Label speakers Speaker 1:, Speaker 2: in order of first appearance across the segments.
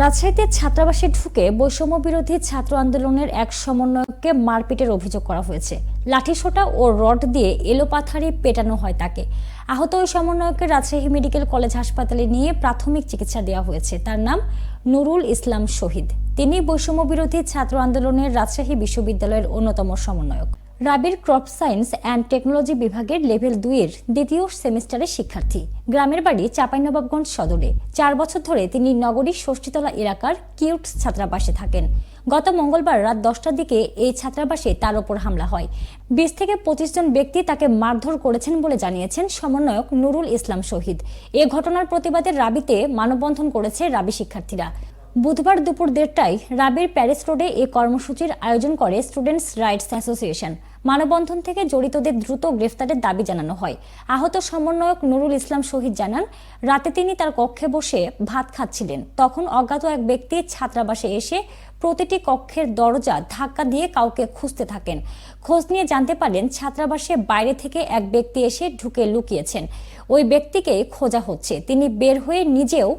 Speaker 1: রাজশাহীতে ছাত্রাবাসে ঢুকে বৈষম্য বিরোধী ছাত্র আন্দোলনের এক সমন্বয়ককে মারপিটের অভিযোগ করা হয়েছে। লাঠিসোঁটা ও রড দিয়ে এলোপাথারি পেটানো হয় তাকে। আহত ওই সমন্বয়ককে রাজশাহী মেডিকেল কলেজ হাসপাতালে নিয়ে প্রাথমিক চিকিৎসা দেওয়া হয়েছে। তার নাম নুরুল ইসলাম শহীদ। তিনি বৈষম্য বিরোধী ছাত্র আন্দোলনের রাজশাহী বিশ্ববিদ্যালয়ের অন্যতম সমন্বয়ক। রাবির ক্রপ সায়েন্স অ্যান্ড টেকনোলজি বিভাগের লেভেল দুইয়ের দ্বিতীয় সেমিস্টারের শিক্ষার্থী। গ্রামের বাড়ি চাঁপাইনবাবগঞ্জ সদরে। চার বছর ধরে তিনি নগরীর ষষ্ঠীতলা এলাকার কিউট ছাত্রাবাসে থাকেন। গত মঙ্গলবার রাত দশটার দিকে এই ছাত্রাবাসে তার ওপর হামলা হয়। বিশ থেকে পঁচিশ জন ব্যক্তি তাকে মারধর করেছেন বলে জানিয়েছেন সমন্বয়ক নুরুল ইসলাম শহীদ। এ ঘটনার প্রতিবাদে রাবিতে মানববন্ধন করেছে রাবি শিক্ষার্থীরা। বুধবার দুপুর দেড়টায় রাবির প্যারিস রোডে এই কর্মসূচির আয়োজন করে স্টুডেন্টস রাইটস অ্যাসোসিয়েশন। মানববন্ধন থেকে জড়িতদের দ্রুত গ্রেফতারের দাবি জানানো হয়। আহত সমন্বয়ক নুরুল ইসলাম শহীদ জানান, রাতে তিনি তার কক্ষে বসে ভাত খাচ্ছিলেন। তখন অজ্ঞাত এক ব্যক্তি ছাত্রাবাসে এসে প্রতিটি কক্ষের দরজা ধাক্কা দিয়ে কাউকে খুঁজতে থাকেন। খোঁজ নিয়ে জানতে পারেন ছাত্রাবাসে বাইরে থেকে এক ব্যক্তি এসে ঢুকে লুকিয়েছেন। ওই ব্যক্তিকে খোঁজা হচ্ছে। তিনি বের হয়ে নিজেও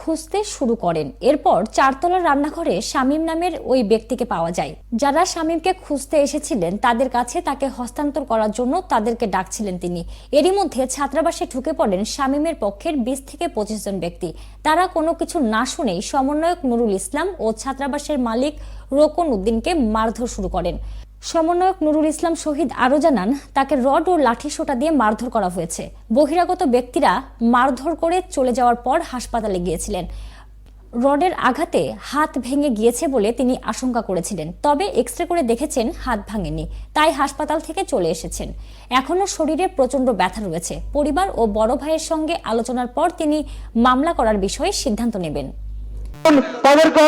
Speaker 1: খুঁজতে শুরু করেন। এরপর চারতলার রান্নাঘরে শামীম নামের ওই ব্যক্তিকে পাওয়া যায়। যারা শামীমকে খুঁজতে এসেছিলেন, তাদের কাছে তাকে হস্তান্তর করার জন্য তাদেরকে ডাকছিলেন তিনি। এরই মধ্যে ছাত্রাবাসে ঢুকে পড়েন শামীমের পক্ষের বিশ থেকে পঁচিশ জন ব্যক্তি। তারা কোনো কিছু না শুনেই সমন্বয়ক নুরুল ইসলাম ও ছাত্রাবাসের মালিক রোকন উদ্দিনকে মারধর শুরু করেন। সমন্বয়ক নুরুল ইসলাম শহীদ আরও জানান, তাকে রড ও লাঠি সোটা দিয়ে মারধর করা হয়েছে। বহিরাগত ব্যক্তিরা মারধর করে চলে যাওয়ার পর হাসপাতালে গিয়েছিলেন। রডের আঘাতে হাত ভেঙে গিয়েছে বলে তিনি আশঙ্কা করেছিলেন, তবে এক্স করে দেখেছেন হাত ভাঙেনি, তাই হাসপাতাল থেকে চলে এসেছেন। এখনও শরীরে প্রচণ্ড ব্যথা রয়েছে। পরিবার ও বড় ভাইয়ের সঙ্গে আলোচনার পর তিনি মামলা করার বিষয়ে সিদ্ধান্ত নেবেন।
Speaker 2: তাদেরকে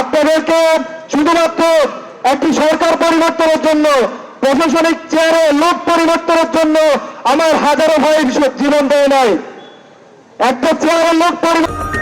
Speaker 2: আপনাদেরকে শুধুমাত্র একটি সরকার পরিবর্তনের জন্য, প্রশাসনিক চেয়ারে লোক পরিবর্তনের জন্য আমার হাজারো ভাই জীবন দেয় নাই। একটা চেয়ারে লোক পরিবর্তন